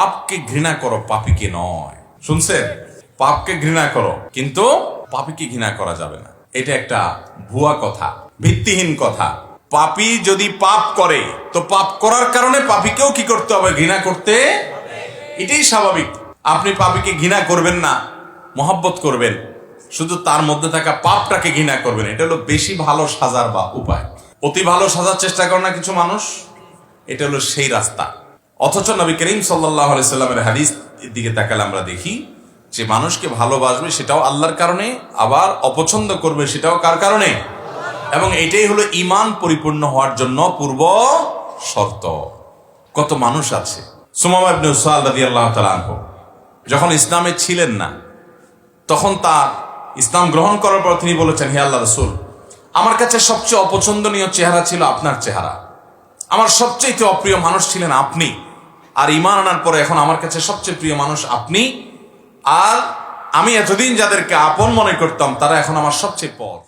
পাপকে ঘৃণা করো, পাপিকে নয়। শুনছেন? পাপকে ঘৃণা করো, কিন্তু পাপিকে ঘৃণা করা যাবে না। এটা একটা ভুয়া কথা, ভিত্তিহীন কথা। পাপি যদি পাপ করে, তো পাপ করার কারণে পাপিকেও কি করতে হবে? ঘৃণা করতে এটাই স্বাভাবিক। আপনি পাপিকে ঘৃণা করবেন না, মহাব্বত করবেন। শুধু তার মধ্যে থাকা পাপটাকে ঘৃণা করবেন। এটা হলো বেশি ভালো সাজার বা উপায়। অতি ভালো সাজার চেষ্টা করে না কিছু মানুষ। এটা হলো সেই রাস্তা। অথচ নবী করিম সাল্লাহ সাল্লামের হাদিস দিকে তাকালে আমরা দেখি যে মানুষকে ভালোবাসবে সেটাও আল্লাহর কারণে, আবার অপছন্দ করবে সেটাও কার কারণে? এবং এটাই হলো ইমান পরিপূর্ণ হওয়ার জন্য পূর্ব শর্ত। কত মানুষ আছে। যখন ইসলামে ছিলেন না, তখন তার ইসলাম গ্রহণ করার পর তিনি বলেছেন, হে আল্লাহ রসুল, আমার কাছে সবচেয়ে অপছন্দনীয় চেহারা ছিল আপনার চেহারা। আমার সবচেয়ে অপ্রিয় মানুষ ছিলেন আপনি। আর ইমান আনার পরে এখন আমার কাছে সবচেয়ে প্রিয় মানুষ আপনি। আর আমি এতদিন যাদেরকে আপন মনে করতাম, তারা এখন আমার সবচেয়ে পর।